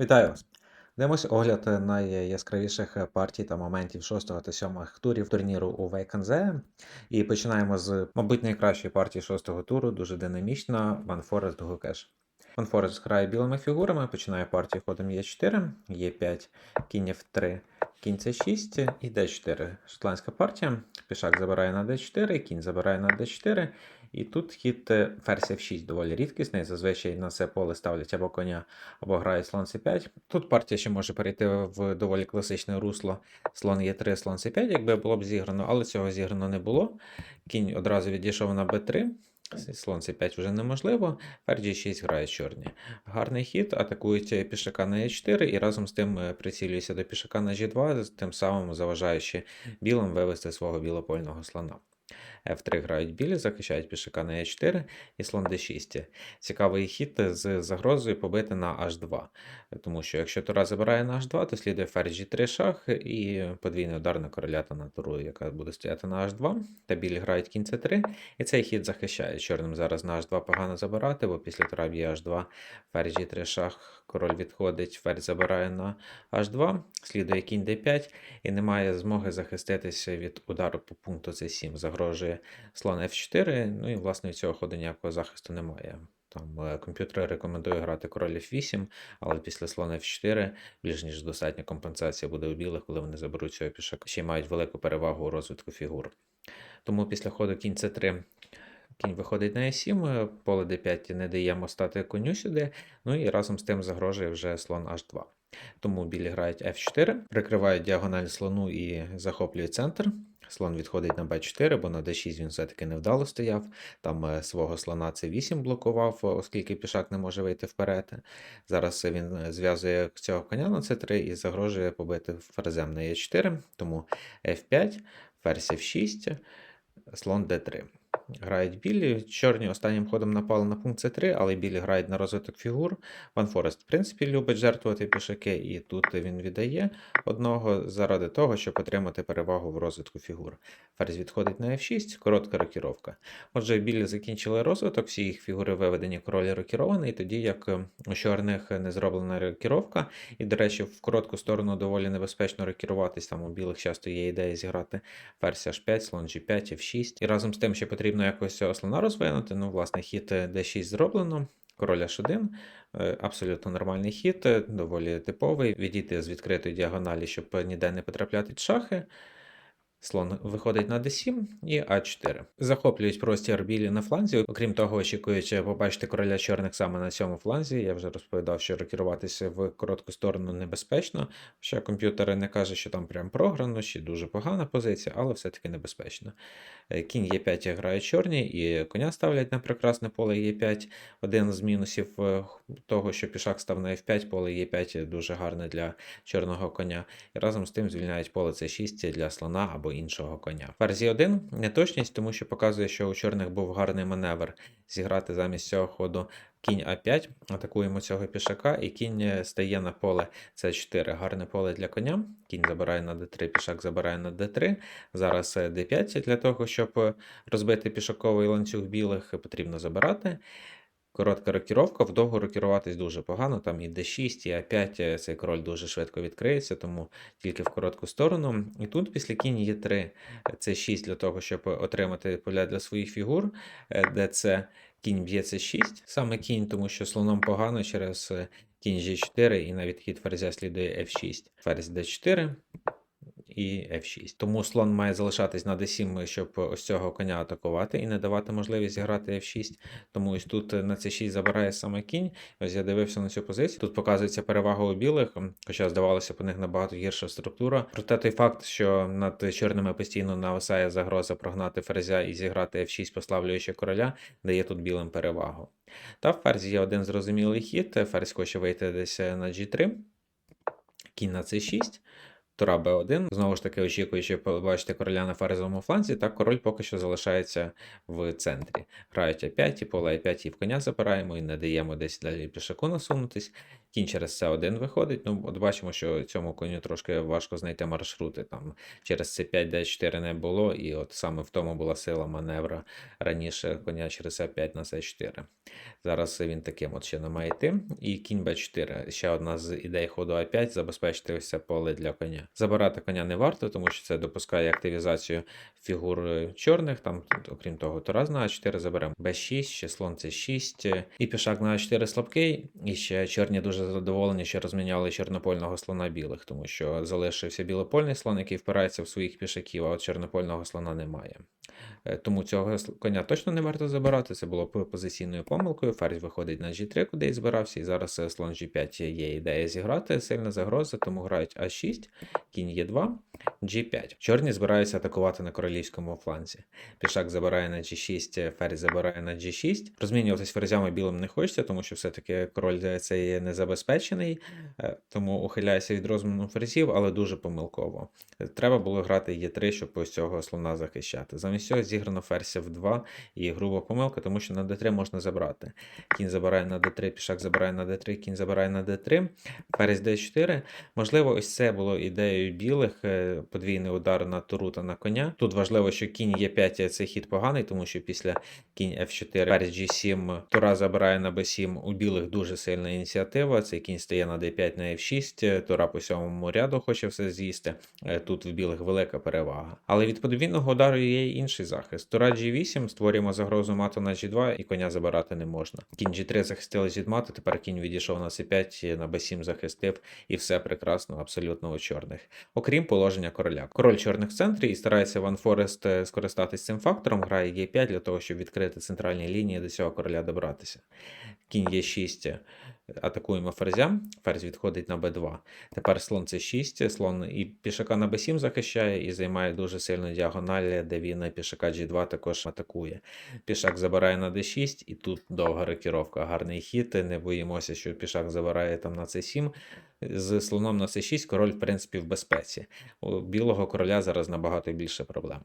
Вітаю вас! Дивимось огляд найяскравіших партій та моментів 6 та 7 турів турніру у Вейканзе. І починаємо з, мабуть, найкращої партії 6 туру, дуже динамічна Ван Форест Гукеш. Ван Форест грає білими фігурами, починає партію ходом Е4, Е5, кінь F3, кінь С6 і Д4. Шотландська партія. Пішак забирає на Д4, кінь забирає на Д4. І тут хід е, ферзь F6 доволі рідкісний. Зазвичай на це поле ставлять або коня, або грають слон C5. Тут партія ще може перейти в доволі класичне русло слон Е3, слон С5, якби було б зіграно, але цього зіграно не було. Кінь одразу відійшов на Б3. Слон С5 вже неможливо. Ферзь G6 грає чорні. Гарний хід, атакують пішака на Е4 і разом з тим е, прицілюється до пішака на G2, тим самим заважаючи білим вивести свого білопольного слона. F3 грають білі, захищають пішака на Е4 і слон d6. Цікавий хід з загрозою побити на H2. Тому що якщо Тура забирає на H2, то слідує ферзь G3 шах і подвійний удар на короля та на туру, яка буде стояти на H2. Та білі грають кінь c3, і цей хід захищає. Чорним зараз на H2 погано забирати, бо після тура б'є H2, ферзь G3 шах, король відходить, ферзь забирає на H2, слідує кінь d5 і немає змоги захиститися від удару по пункту c7. Загрожує слон f4, ну і власне від цього ходу ніякого захисту немає. Там е, комп'ютер рекомендує грати король f8, але після слона f4 більш ніж достатня компенсація буде у білих, коли вони заберуть цього пішака. Ще й мають велику перевагу у розвитку фігур. Тому після ходу кінь c3 кінь виходить на e7, поле d5 не даємо стати коню сюди, ну і разом з тим загрожує вже слон h2. Тому білі грають f4, прикривають діагональ слону і захоплюють центр. Слон відходить на b4, бо на d6 він все-таки невдало стояв. Там е, свого слона c8 блокував, оскільки пішак не може вийти вперед. Зараз він е, зв'язує цього коня на c3 і загрожує побити ферзем на e4, тому f5, ферзь f6, слон d3. Грають білі. Чорні останнім ходом напали на пункт С3, але білі грають на розвиток фігур. Ван Форест, в принципі, любить жертвувати пішаки, і тут він віддає одного заради того, щоб отримати перевагу в розвитку фігур. Ферзь відходить на F6, коротка рокіровка. Отже, білі закінчили розвиток, всі їх фігури виведені, король рокірований, тоді як у чорних не зроблена рокіровка. І, до речі, в коротку сторону доволі небезпечно рокіруватись. Там у білих часто є ідея зіграти ферзь H5, слон G5, F6. І разом з тим, що потрібно якось цього слона розвинути. Ну, власне, хід D6 зроблено. Король H1, е, абсолютно нормальний хід, е, доволі типовий. Відійти з відкритої діагоналі, щоб ніде не потрапляти в шахи. Слон виходить на d7 і а4. Захоплюють простір білі на фланзі. Окрім того, очікуючи побачити короля чорних саме на цьому фланзі. Я вже розповідав, що рокіруватися в коротку сторону небезпечно. Хоча комп'ютер не каже, що там прям програно, чи дуже погана позиція, але все-таки небезпечно. Е, кінь Е5 грає чорні, і коня ставлять на прекрасне поле Е5. Один з мінусів е, того, що пішак став на F5, поле Е5 дуже гарне для чорного коня. І разом з тим звільняють поле С6 для слона або іншого коня. Ферзі 1 неточність, тому що показує, що у чорних був гарний маневр зіграти замість цього ходу. Кінь А5, атакуємо цього пішака, і кінь стає на поле С4. Гарне поле для коня. Кінь забирає на d3, пішак забирає на d3. Зараз d5 для того, щоб розбити пішаковий ланцюг білих, потрібно забирати. Коротка рокіровка, вдовго рокіруватись дуже погано. Там і d6, і a5 цей король дуже швидко відкриється, тому тільки в коротку сторону. І тут після кінь є 3 це 6 для того, щоб отримати поля для своїх фігур, де це кінь б'є це 6 саме кінь, тому що слоном погано через кінь G4 і навіть хід ферзя слідує F6. Ферзь D4 і F6. Тому слон має залишатись на D7, щоб ось цього коня атакувати і не давати можливість зіграти F6. Тому ось тут на C6 забирає саме кінь. Ось я дивився на цю позицію. Тут показується перевага у білих, хоча здавалося, по них набагато гірша структура. Проте той факт, що над чорними постійно нависає загроза прогнати ферзя і зіграти F6, послаблюючи короля, дає тут білим перевагу. Та в ферзі є один зрозумілий хід. Ферзь хоче вийти десь на G3, кінь на C6. Тура Б1. Знову ж таки, очікуючи побачити короля на ферзовому фланзі, так король поки що залишається в центрі. Грають А5, і поле А5 і в коня запираємо, і не даємо десь далі пішаку насунутись. Кінь через С1 виходить. Ну, от бачимо, що цьому коню трошки важко знайти маршрути. Там через С5, Д4 не було, і от саме в тому була сила маневра раніше коня через С5 на С4. Зараз він таким от ще не має йти. І кінь Б4. Ще одна з ідей ходу А5 забезпечити ось це поле для коня. Забирати коня не варто, тому що це допускає активізацію фігур е, чорних. Там, окрім того, Тараз на А4 заберемо Б6, ще слон С6, і пішак на А4 слабкий. І ще чорні дуже задоволені, що розміняли чорнопольного слона білих, тому що залишився білопольний слон, який впирається в своїх пішаків, а от чорнопольного слона немає. Е, Тому цього коня точно не варто забирати. Це було позиційною помилкою. Ферзь виходить на G3, куди і збирався, і зараз е, слон G5 є ідея зіграти. Сильна загроза, тому грають А6, кінь Е2, G5. Чорні збираються атакувати на королівському фланзі. Пішак забирає на G6, ферзь забирає на G6. Розмінюватись ферзями білим не хочеться, тому що все-таки король е, це є незабезпечений, е, тому ухиляється від розміну ферзів, але дуже помилково. Е, Треба було грати Е3, щоб ось цього слона захищати. Замість цього зіграно ферзь в 2 і груба помилка, тому що на d3 можна забрати. Кінь забирає на d3, пішак забирає на d3, кінь забирає на d3, ферзь d4. Можливо, ось це було ідеєю білих, е, подвійний удар на туру та на коня. Тут важливо, що кінь Е5 це хід поганий, тому що після кінь F4, ферзь G7, тура забирає на B7. У білих дуже сильна ініціатива. Цей кінь стає на D5 на F6, тура по сьомому ряду хоче все з'їсти. Е, Тут в білих велика перевага. Але від подвійного удару є й інший захист. Тура G8 створюємо загрозу мату на G2 і коня забирати не можна. Кінь G3 захистили від мату, тепер кінь відійшов на C5, на B7 захистив, і все прекрасно, абсолютно у чорних. Окрім положення короля. Король чорних в центрі і старається Ван Форест е, скористатись цим фактором, грає Е5 для того, щоб відкрити центральні лінії до цього короля добратися. Кінь Е6 атакуємо ферзя, ферзь відходить на b2. Тепер слон c6, слон і пішака на b7 захищає і займає дуже сильну діагональ, де він пішака g2 також атакує. Пішак забирає на d6, і тут довга рокіровка, гарний хід. Не боїмося, що пішак забирає там на c7. З слоном на c6 король, в принципі, в безпеці. У білого короля зараз набагато більше проблем.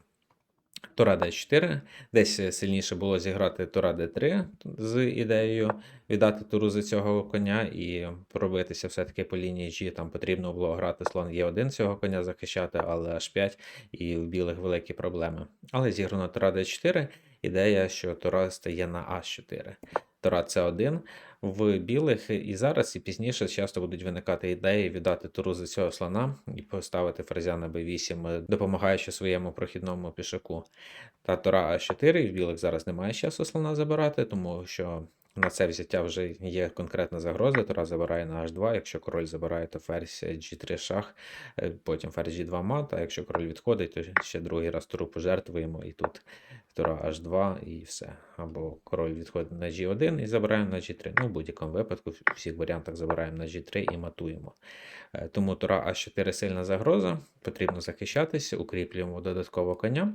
Тура d4. Десь сильніше було зіграти Тура d3 з ідеєю віддати туру за цього коня і пробитися все-таки по лінії G. Там потрібно було грати слон Е1 цього коня захищати, але H5 і в білих великі проблеми. Але зіграно Тура d4. Ідея, що Тура стає на А4. Тура С1 в білих і зараз, і пізніше часто будуть виникати ідеї віддати туру за цього слона і поставити ферзя на b8, допомагаючи своєму прохідному пішаку. Та тора А4 і в білих зараз немає часу слона забирати, тому що на це взяття вже є конкретна загроза. Тура забирає на H2. Якщо король забирає, то ферзь G3 шах, е, потім ферзь G2 мат, а якщо король відходить, то ще другий раз туру пожертвуємо і тут Тура H2 і все. Або король відходить на G1 і забираємо на G3. Ну, в будь-якому випадку, в всіх варіантах забираємо на G3 і матуємо. Е, Тому Тура А4 сильна загроза, потрібно захищатися, укріплюємо додатково коня.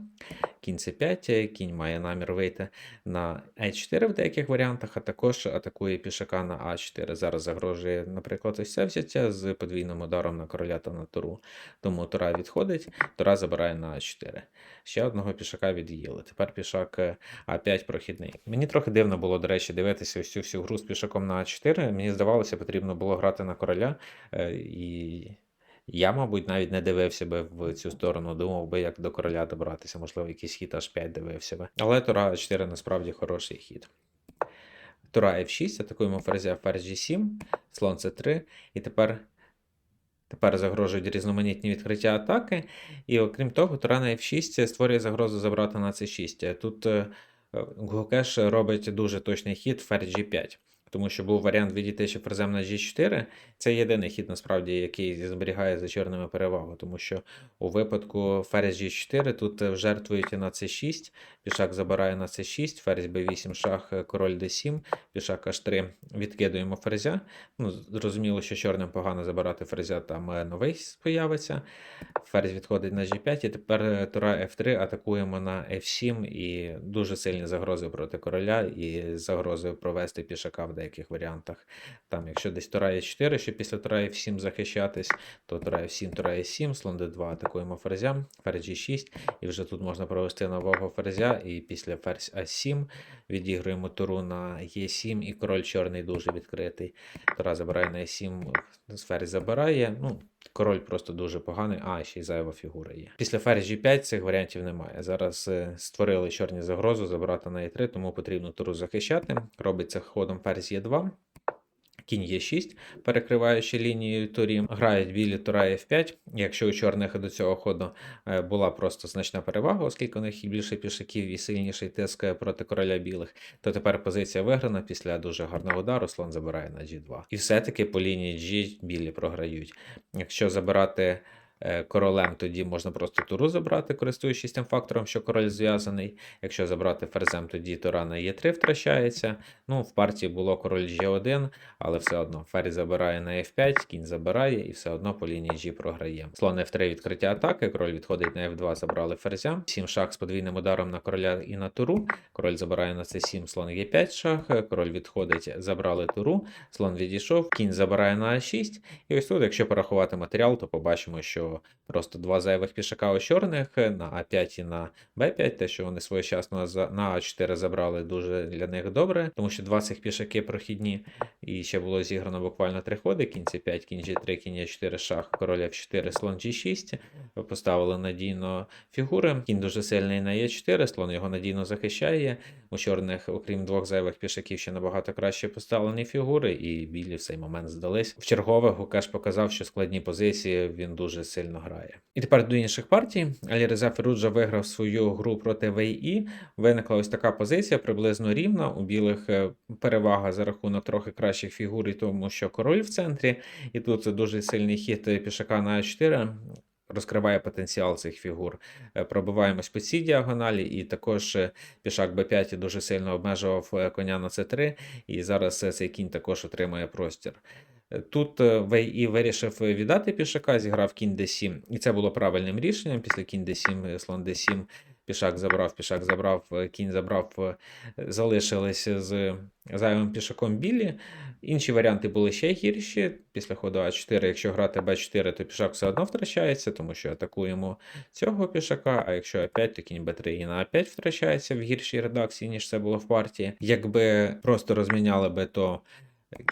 Кінь С5, кінь має намір вийти на Е4 в деяких варіантах, також атакує пішака на А4. Зараз загрожує, наприклад, ось це взяття з подвійним ударом на короля та на туру. Тому Тура відходить, Тура забирає на А4. Ще одного пішака від'їли. Тепер пішак е, А5 прохідний. Мені трохи дивно було, до речі, дивитися ось цю всю гру з пішаком на А4. Мені здавалося, потрібно було грати на короля. е, І я, мабуть, навіть не дивився би в цю сторону, думав би, як до короля добратися. Можливо, якийсь хід H5 дивився би. Але Тура А4 насправді хороший хід. Тура F6, атакуємо ферзя ферзь G7, слон C3, і тепер. Тепер загрожують різноманітні відкриття атаки. І окрім того, Тура на F6 створює загрозу забрати на C6. Тут е, Гукеш робить дуже точний хід ферзь G5. Тому що був варіант відійти ще ферзем на G4. Це єдиний хід, насправді, який зберігає за чорними перевагу, тому що у випадку ферзь G4 тут е, жертвують на C6, пішак забирає на C6, ферзь B8, шах, е, король D7, пішак H3, відкидуємо ферзя. Ну, зрозуміло, що чорним погано забирати ферзя, там е, новий появиться. Ферзь відходить на G5, і тепер тура F3 атакуємо на F7 і дуже сильні загрози проти короля і загрози провести пішака в деяких варіантах. Там, якщо десь тура е 4, що після тура F7 захищатись, то тура F7, тура Е7, слон D2 атакуємо ферзя, ферзь G6, і вже тут можна провести нового ферзя, і після ферзь А7 відігруємо туру на Е7, і король чорний дуже відкритий. Тура забирає на Е7, ферзь забирає. Ну, король просто дуже поганий, а ще й зайва фігура є. Після ферзь G5 цих варіантів немає. Зараз е, створили чорні загрозу забрати на e3, тому потрібно туру захищати. Робиться ходом ферзь Е2. Кінь Е6, перекриваючи лінію турі, грають білі тура F5. Якщо у чорних до цього ходу е, була просто значна перевага, оскільки у них більше пішаків і сильніший тиск проти короля білих, то тепер позиція виграна після дуже гарного удару. Слон забирає на G2. І все-таки по лінії G білі програють. Якщо забирати королем, тоді можна просто туру забрати, користуючись тим фактором, що король зв'язаний. Якщо забрати ферзем, тоді тура на Е3 втрачається. Ну, в партії було король G1, але все одно ферзь забирає на F5, кінь забирає і все одно по лінії G програє. Слон F3 відкриття атаки, король відходить на F2, забрали ферзя. 7 шах з подвійним ударом на короля і на туру. Король забирає на C7, слон Е5 шах, король відходить, забрали туру, слон відійшов, кінь забирає на А6. І ось тут, якщо порахувати матеріал, то побачимо, що просто два зайвих пішака у чорних на А5 і на Б5, те, що вони своєчасно на А4 забрали дуже для них добре, тому що два цих пішаки прохідні, і ще було зіграно буквально три ходи: кінь С5, кінь G3, кінь Е4, шах, король F4, слон G6. Поставили надійно фігури. Кінь дуже сильний на Е4, слон його надійно захищає. У чорних, окрім двох зайвих пішаків, ще набагато краще поставлені фігури, і білі в цей момент здались. В чергове Гукеш показав, що складні позиції він дуже сильно грає. І тепер до інших партій. Аліреза Феруджа виграв свою гру проти ВІ. Виникла ось така позиція, приблизно рівна. У білих е, перевага за рахунок трохи кращих фігур, і тому що король в центрі. І тут це дуже сильний хід пішака на А4. Розкриває потенціал цих фігур. Е, Пробиваємось по цій діагоналі, і також е, пішак Б5 дуже сильно обмежував коня на С3, і зараз цей кінь також отримує простір. Тут е, Вей вирішив віддати пішака, зіграв кінь d7, і це було правильним рішенням. Після кінь d7, е, слон d7, пішак забрав, пішак забрав, е, кінь забрав, залишилися з зайвим пішаком білі. Інші варіанти були ще гірші. Після ходу А4, якщо грати Б4, то пішак все одно втрачається, тому що атакуємо цього пішака, а якщо А5, то кінь Б3 і на А5 втрачається в гіршій редакції, ніж це було в партії. Якби просто розміняли би, то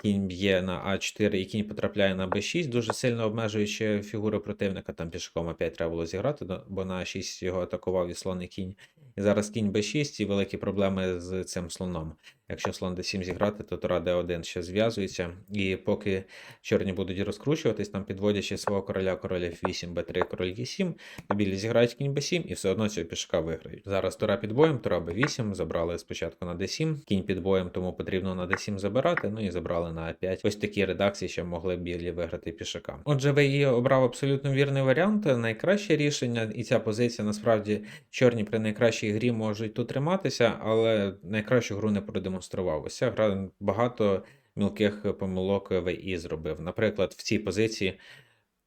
кінь б'є на А4 і кінь потрапляє на Б6, дуже сильно обмежуючи фігури противника. Там пішаком А5 треба було зіграти, бо на А6 його атакував і слон і кінь. І зараз кінь Б6 і великі проблеми з цим слоном. Якщо слон d7 зіграти, то тура d1 ще зв'язується. І поки чорні будуть розкручуватись, там підводячи свого короля, король f8, b3, король e7, то білі зіграють кінь b7 і все одно цього пішака виграють. Зараз тура під боєм, тура b8, забрали спочатку на d7, кінь під боєм, тому потрібно на d7 забирати, ну і забрали на a5. Ось такі редакції ще могли білі виграти пішака. Отже, ВІ обрав абсолютно вірний варіант, найкраще рішення, і ця позиція насправді чорні при найкращій грі можуть тут триматися, але найкращу гру не продемонстрував. Ось ця гра багато мілких помилок ВІ зробив. Наприклад, в цій позиції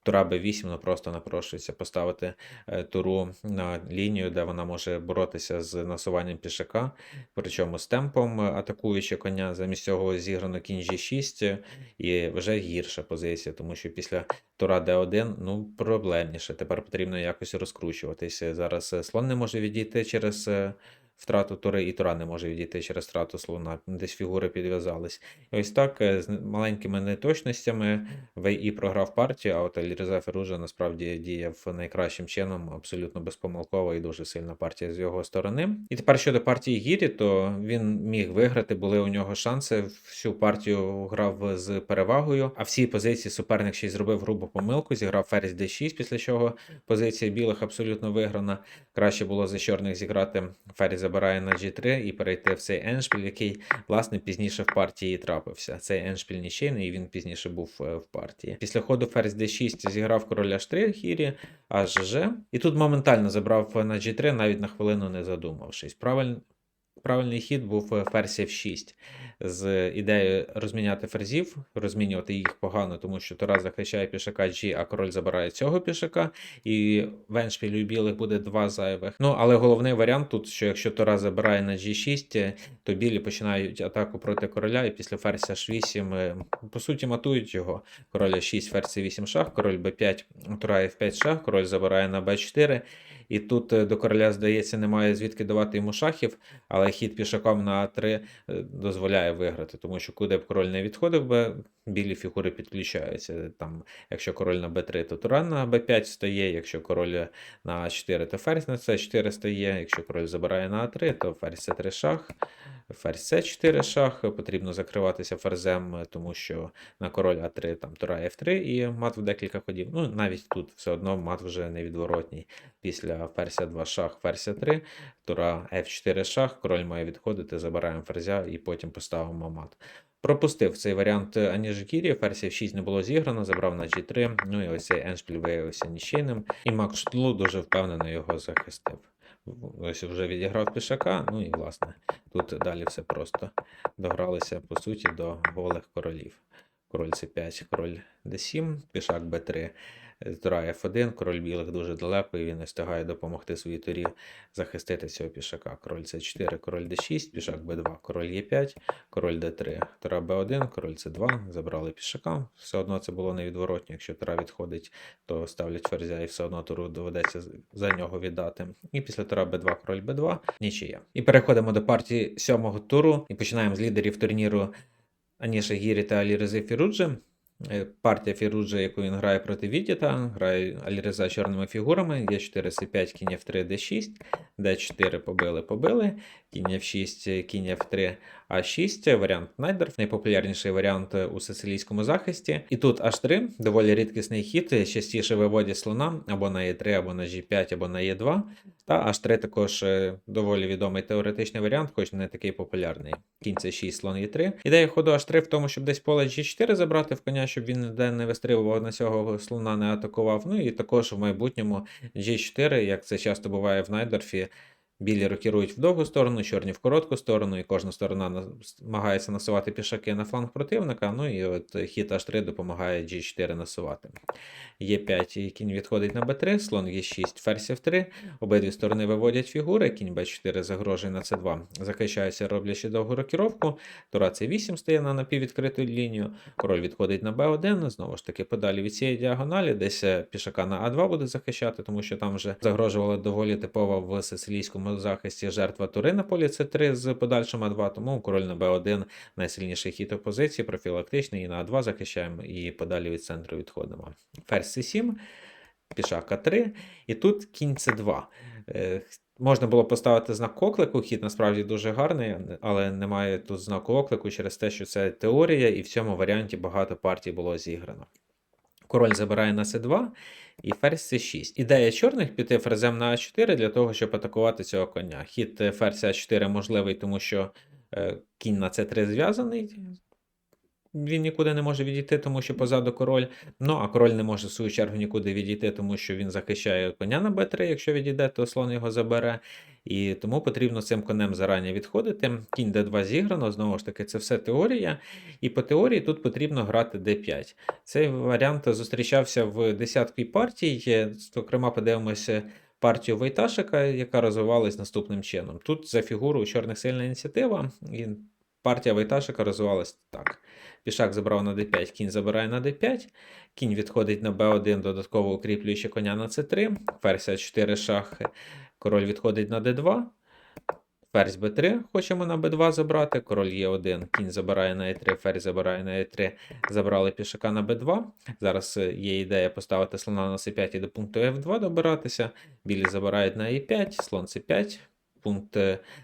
Тура Б8 ну, просто напрошується поставити е, туру на лінію, де вона може боротися з насуванням пішака, причому з темпом е, атакуючи коня. Замість цього зіграно кінь G6 і вже гірша позиція, тому що після тура D1 ну, проблемніше. Тепер потрібно якось розкручуватися. Зараз е, слон не може відійти через. Втрату тури і тура не може відійти через втрату слона, десь фігури підв'язались. Ось так е, з маленькими неточностями ВІ програв партію, а от Альріза Феружа насправді діяв найкращим чином, абсолютно безпомилково і дуже сильна партія з його сторони. І тепер щодо партії Гірі, то він міг виграти, були у нього шанси. Всю партію грав з перевагою, а в цій позиції суперник ще й зробив грубу помилку, зіграв ферзь d6, після чого позиція білих абсолютно виграна. Краще було за чорних зіграти ферзь забирає на G3 і перейти в цей еншпіль, який, власне, пізніше в партії трапився. Цей еншпіль нічийний, і він пізніше був е, в партії. Після ходу ферзь d6 зіграв король h3 хірі, аж Ж. І тут моментально забрав на G3, навіть на хвилину не задумавшись. Правиль... Правильний хід був е, ферзь f6. з ідеєю розміняти ферзів, розмінювати їх погано, тому що Тура захищає пішака G, а король забирає цього пішака, і в у білих буде два зайвих. Ну, але головний варіант тут, що якщо Тура забирає на G6, то білі починають атаку проти короля, і після ферзя H8, е, по суті, матують його. Король А6, ферзь C8 шах, король Б5, Тура F5 шах, король забирає на Б4. І тут е, до короля, здається, немає звідки давати йому шахів, але хід пішаком на А3 е, дозволяє виграти, тому що куди б король не відходив би, білі фігури підключаються. Там, якщо король на Б3, то Тура на Б5 стає, якщо король на А4, то ферзь на С4 стає, якщо король забирає на А3, то ферзь С3 шах, ферзь С4 шах, потрібно закриватися ферзем, тому що на король А3 там Тура F3 і мат в декілька ходів. Ну, навіть тут все одно мат вже невідворотній. Після ферзя 2 шах, ферзя 3, тура F4 шах, король має відходити, забираємо ферзя і потім поставимо мат. Пропустив цей варіант аніж Кірі, ферзь F6 не було зіграно, забрав на G3, ну і ось цей еншпіль виявився нічийним, і Макс Штлу дуже впевнено його захистив. Ось вже відіграв пішака, ну і власне, тут далі все просто. Догралися по суті до голих королів. Король С5, король d7, пішак Б3, тура F1, король білих дуже далеко, і він не встигає допомогти своїй турі захистити цього пішака. Король С4, король d6, пішак Б2, король Е5, король Д3, тура Б1, король С2, забрали пішака. Все одно це було невідворотно. Якщо тура відходить, то ставлять ферзя і все одно туру доведеться за нього віддати. І після тура Б2, король Б2, нічия. І переходимо до партії сьомого туру і починаємо з лідерів турніру Аніша Гірі та Алірези Фіруджі. Е, Партія Фіруджа, яку він грає проти Відіта, грає Альреза чорними фігурами. Є 4 С5, кінь F3, D6, D4 побили, побили, кінь F6, кінь F3, А6, варіант Найдер, найпопулярніший варіант у сицилійському захисті. І тут H3, доволі рідкісний хід, частіше виводять слона або на Е3, або на G5, або на Е2. Та H3 також е, доволі відомий теоретичний варіант, хоч не такий популярний. Кінь це 6, слон Е3. Ідея ходу H3 в тому, щоб десь поле G4 забрати в коня, щоб він ніде не вистрілював на цього слона, не атакував. Ну і також в майбутньому G4, як це часто буває в Найдорфі, Білі рокірують в довгу сторону, чорні в коротку сторону, і кожна сторона намагається насувати пішаки на фланг противника. Ну і от хід H3 допомагає G4 насувати. Е5 кінь відходить на b3, слон Е6, ферзь F3. Обидві сторони виводять фігури, кінь b4 загрожує на c2. Захищаються, роблячи довгу рокіровку. Тура c8 стає на напіввідкриту лінію. Король відходить на b1. Знову ж таки, подалі від цієї діагоналі, десь пішака на А2 буде захищати, тому що там вже загрожувала доволі типова в сицилійському захисті жертва тури на полі С3 з подальшим А2, тому король на Б1 найсильніший хід опозиції, профілактичний, і на А2 захищаємо, і подалі від центру відходимо. Ферзь С7, пішак А3, і тут кінь С2. Можна було поставити знак оклику, хід насправді дуже гарний, але немає тут знаку оклику через те, що це теорія, і в цьому варіанті багато партій було зіграно. Король забирає на С2 і ферзь С6. Ідея чорних піти ферзем на А4 для того, щоб атакувати цього коня. Хід ферзь А4 можливий, тому що е, кінь на С3 зв'язаний. Він нікуди не може відійти, тому що позаду король. Ну, а король не може в свою чергу нікуди відійти, тому що він захищає коня на Б3, якщо відійде, то слон його забере. І тому потрібно цим конем зарані відходити. Кінь d2 зіграно, знову ж таки, це все теорія. І по теорії тут потрібно грати d5. Цей варіант зустрічався в десятки партій. Зокрема, подивимося. Партію Войташика, яка розвивалась наступним чином. Тут за фігуру чорних сильна ініціатива, і партія Войташика розвивалась так. Пішак забрав на d5, кінь забирає на d5, кінь відходить на b1, додатково укріплюючи коня на c3, ферзь 4 шахи, король відходить на d2, ферзь b3, хочемо на b2 забрати, король Е1, кінь забирає на e3, ферзь забирає на e3, забрали пішака на b2. Зараз е, є ідея поставити слона на c5 і до пункту f2 добиратися. Білі забирають на e5, слон c5 пункт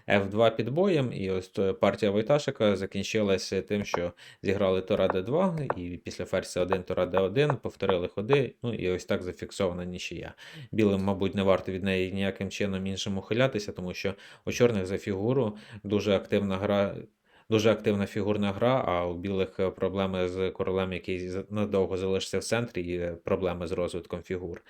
F2 під боєм, і ось партія Войташика закінчилася тим, що зіграли Тора Д2, і після ферзя 1 Тора Д1 повторили ходи. Ну і ось так зафіксована нічия. Білим, мабуть, не варто від неї ніяким чином іншим ухилятися, тому що у чорних за фігуру дуже активна гра. Дуже активна фігурна гра, а у білих проблеми з королем, який надовго залишиться в центрі, і проблеми з розвитком фігур.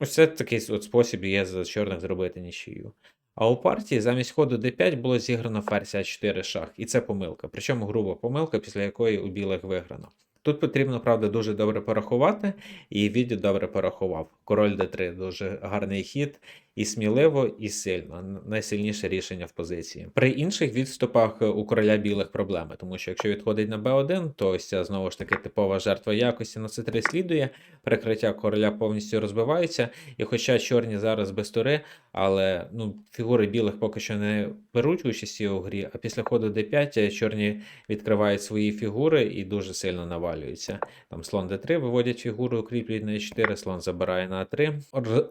Ось це такий от спосіб є з чорних зробити нічию. А у партії замість ходу d5 було зіграно ферзь а4 шах, і це помилка. Причому груба помилка, після якої у білих виграно. Тут потрібно, правда, дуже добре порахувати, і відділ добре порахував. Король d3 дуже гарний хід, і сміливо, і сильно. Найсильніше рішення в позиції. При інших відступах е, у короля білих проблеми, тому що якщо відходить на b1, то ось ця знову ж таки типова жертва якості на c3 слідує, прикриття короля повністю розбивається. І хоча чорні зараз без тури, але ну, фігури білих поки що не беруть участі у грі, а після ходу d5 чорні відкривають свої фігури і дуже сильно навалюються. Там слон d3 виводять фігуру, укріплюють на e4, слон забирає на a3.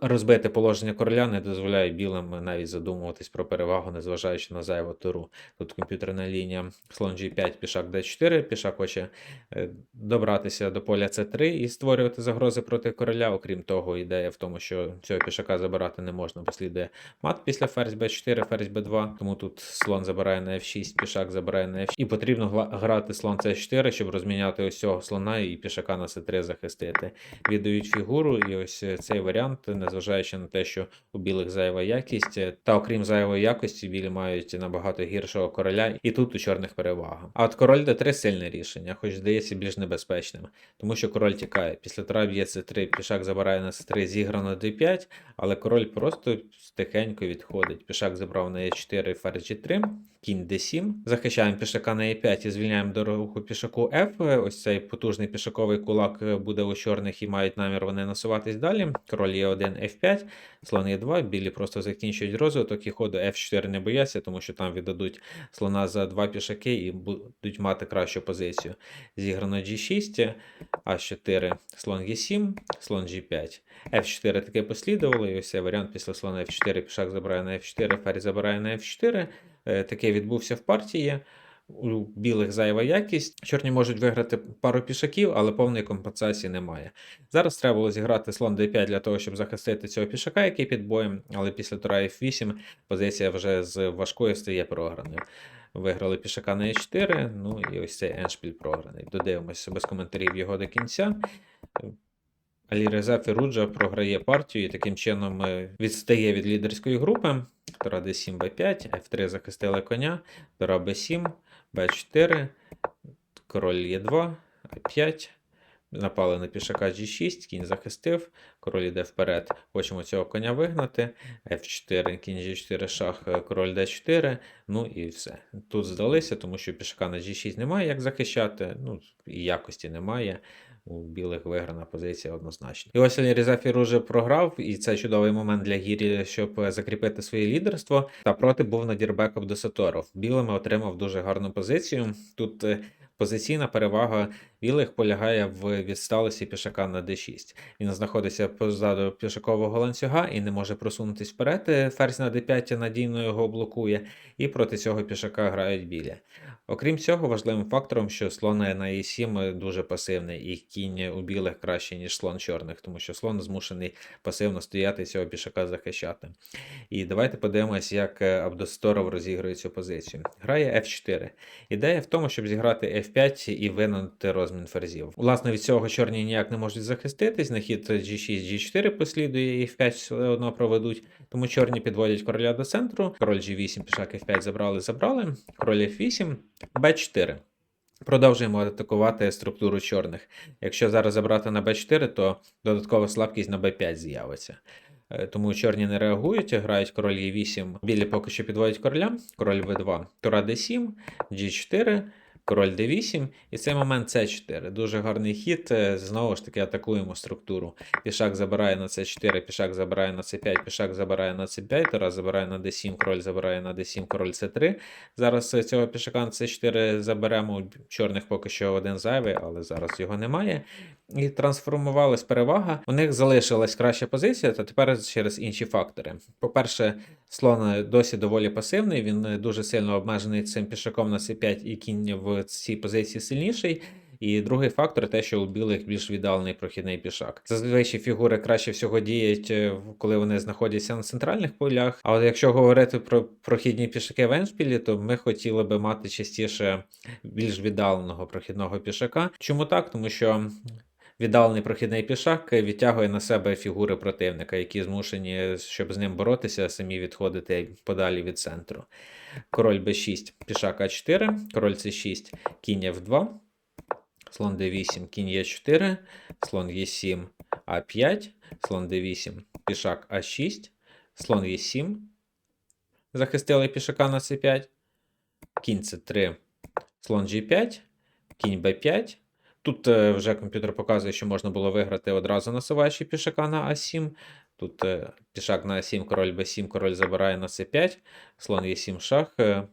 Розбите положення короля не дозволяє білим навіть задумуватись про перевагу, незважаючи на зайву туру. Тут комп'ютерна лінія слон g5, пішак d4, пішак хоче е, добратися до поля c3 і створювати загрози проти короля. Окрім того, ідея в тому, що цього пішака забирати не можна, бо слідує мат після ферзь b4, ферзь b2. Тому тут слон забирає на f6, пішак забирає на f6. І потрібно грати слон c4, щоб розміняти ось цього слона і пішака на c3 захистити. Віддають фігуру, і ось е, цей варіант, незважаючи на те, що у білих зайва якість, е, та окрім зайвої якості, білі мають набагато гіршого короля, і тут у чорних перевага. А от король d3 сильне рішення, хоч здається більш небезпечним, тому що король тікає. Після тра б'є c3, пішак забирає на c3, зіграно d5, але король просто тихенько відходить. Пішак забрав на e4, ферзь g3, кінь d7. Захищаємо пішака на e5 і звільняємо дорогу пішаку f. Ось цей потужний пішаковий кулак е, буде у чорних і мають намір вони насуватись далі. Король e1, f5, слон e2, білі просто закінчують розвиток і ходу f4 не бояться, тому що там віддадуть слона за два пішаки і будуть мати кращу позицію. Зіграно g6, а4, слон g7, слон g5. F4 таке послідувало, і ось цей варіант після слона F4, пішак забирає на F4, ферзь забирає на F4. Е, Таке відбувся в партії. У білих зайва якість. Чорні можуть виграти пару пішаків, але повної компенсації немає. Зараз треба було зіграти слон d5 для того, щоб захистити цього пішака, який під боєм, але після тура f8 позиція вже з важкою стає програною. Виграли пішака на e4, ну і ось цей еншпіль програний. Додивимося без коментарів його до кінця. Аліреза Феруджа програє партію і таким чином е, відстає від лідерської групи. Тура d7, b5, f3 захистили коня, тура b7, b4, король e2, a5. Напали на пішака G6, кінь захистив, король йде вперед. Хочемо цього коня вигнати. F4, кінь G4, шах, е, король D4. Ну і все. Тут здалися, тому що пішака на G6 немає як захищати, ну і якості немає. У білих виграна позиція однозначно. І ось Різа Фіруже програв, і це чудовий момент для Гірі, щоб закріпити своє лідерство. Та проти був Надір Беков до Саторов. Білими отримав дуже гарну позицію. Тут е, позиційна перевага білих полягає в відсталості пішака на d6. Він знаходиться позаду пішакового ланцюга і не може просунутись вперед. Е, Ферзь на d5 надійно його блокує, і проти цього пішака грають білі. Окрім цього, важливим фактором, що слон на e7 дуже пасивний, і кінь у білих краще, ніж слон чорних, тому що слон змушений пасивно стояти і цього пішака захищати. І давайте подивимось, як е, Абдосторов розігрує цю позицію. Грає F4. Ідея в тому, щоб зіграти F5 і винути розмін ферзів. Власне, від цього чорні ніяк не можуть захиститись. На хід G6, G4 послідує, і F5 все одно проведуть. Тому чорні підводять короля до центру. Король G8, пішак F5 забрали, забрали. Король F8, B4. Продовжуємо атакувати структуру чорних. Якщо зараз забрати на Б4, то додаткова слабкість на b5 з'явиться. Е, Тому чорні не реагують, грають король Е8, Білі поки що підводять короля, король В2, тура Д7, g4, король d8, і цей момент c4. Дуже гарний хід. е, Знову ж таки атакуємо структуру. Пішак забирає на c4, пішак забирає на c5, пішак забирає на c5, тура забирає на d7, король забирає на d7, король c3. Зараз е, цього пішака на c4 заберемо. Чорних поки що один зайвий, але зараз його немає. І трансформувалась перевага. У них залишилась краща позиція, та тепер через інші фактори. По-перше, слон досі доволі пасивний, він е, дуже сильно обмежений цим пішаком на c5 і кінь в цій позиції сильніший. І другий фактор те, що у білих більш віддалений прохідний пішак. Зазвичай фігури краще всього діють, е, коли вони знаходяться на центральних полях. А от якщо говорити про прохідні пішаки в еншпілі, то ми хотіли би мати частіше більш віддаленого прохідного пішака. Чому так? Тому що Віддалений прохідний пішак відтягує на себе фігури противника, які змушені, щоб з ним боротися, самі відходити подалі від центру. Король b6, пішак а4, король c6, кінь f2, слон d8, кінь e4, слон e7, а5, слон d8, пішак а6, слон e7, захистили пішака на c5, кінь c3, слон g5, кінь b5. Тут е, вже комп'ютер показує, що можна було виграти одразу насуваючи пішака на А7. Тут е, пішак на А7, король Б7, король забирає на С5, слон Е7 шах, е,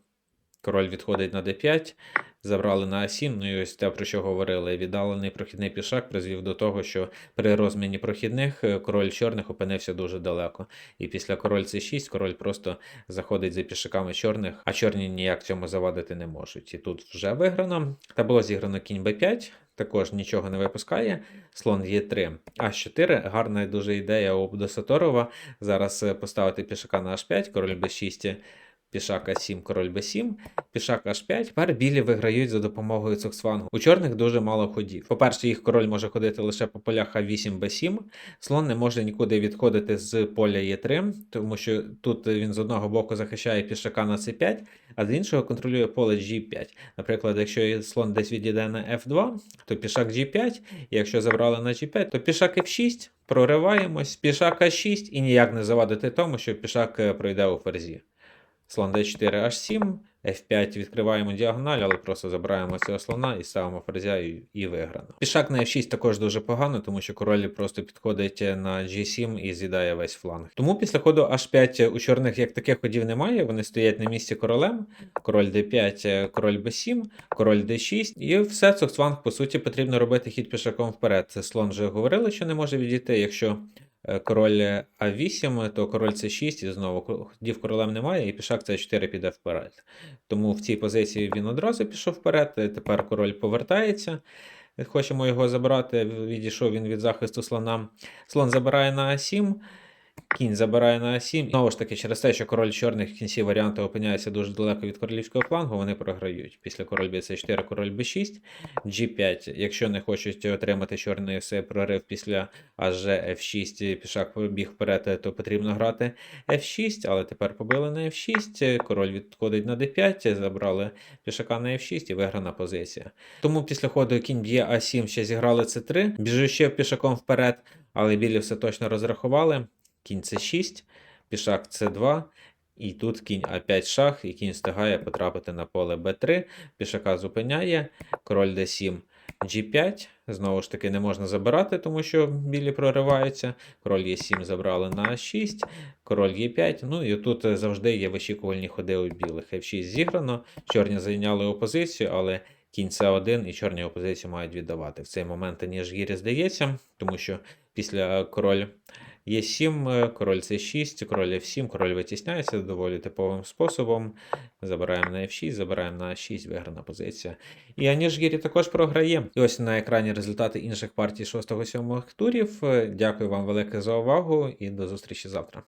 король відходить на Д5, забрали на А7. Ну і ось те, про що говорили. Віддалений прохідний пішак призвів до того, що при розміні прохідних король чорних опинився дуже далеко. І після король С6 король просто заходить за пішаками чорних, а чорні ніяк цьому завадити не можуть. І тут вже виграно. Та було зіграно кінь Б5, також нічого не випускає. Слон Е3, А4. Гарна дуже ідея у Досаторова. Зараз е, поставити пішака на H5, король Б6. Пішак А7, король Б7, пішак H5. Тепер білі виграють за допомогою цуксвангу. У чорних дуже мало ходів. По-перше, їх король може ходити лише по полях А8, Б7. Слон не може нікуди відходити з поля Е3, тому що тут він з одного боку захищає пішака на С5, а з іншого контролює поле G5. Наприклад, якщо слон десь відійде на F2, то пішак G5, і якщо забрали на G5, то пішак F6, прориваємось, пішак А6 і ніяк не завадити тому, що пішак е, пройде у ферзі. Слон d4 h7, f5 відкриваємо діагональ, але просто забираємо цього слона і ставимо ферзя і, і виграно. Пішак на f6 також дуже погано, тому що король просто підходить на g7 і з'їдає весь фланг. Тому після ходу h5 у чорних як таких ходів немає, вони стоять на місці королем, король d5, король b7, король d6, і все цукцванг, по суті, потрібно робити хід пішаком вперед. Це слон вже говорили, що не може відійти, якщо. Король А8, то король С6, і знову ходів королем немає, і пішак С4 піде вперед. Тому в цій позиції він одразу пішов вперед. Тепер король повертається. Хочемо його забрати. Відійшов він від захисту слона. Слон забирає на А7. Кінь забирає на А7. Знову ж таки, через те, що король чорних в кінці варіанту опиняється дуже далеко від королівського флангу, вони програють. Після король Б4, король Б6, G5. Якщо не хочуть отримати чорний все прорив після аж F6, пішак побіг вперед, то потрібно грати F6, але тепер побили на F6, король відходить на D5, забрали пішака на F6 і виграна позиція. Тому після ходу кінь б'є А7 ще зіграли С3, біжу ще пішаком вперед, але білі все точно розрахували. Кінь С6, пішак С2, і тут кінь А5 шах, і кінь встигає потрапити на поле Б3, пішака зупиняє, король Д7, G5. Знову ж таки, не можна забирати, тому що білі прориваються. Король Е7 забрали на А6, король Е5. Ну і тут завжди є вичікувальні ходи у білих. F6 зіграно, чорні зайняли опозицію, але кінь С1 і чорні опозицію мають віддавати. В цей момент ніж гірі здається, тому що після король Е7, е, король С6, король F7, король витісняється доволі типовим способом. Забираємо на F6, забираємо на А6, виграна позиція. І Аніж Гірі також програє. І ось на екрані результати інших партій 6-7 турів. Дякую вам велике за увагу і до зустрічі завтра.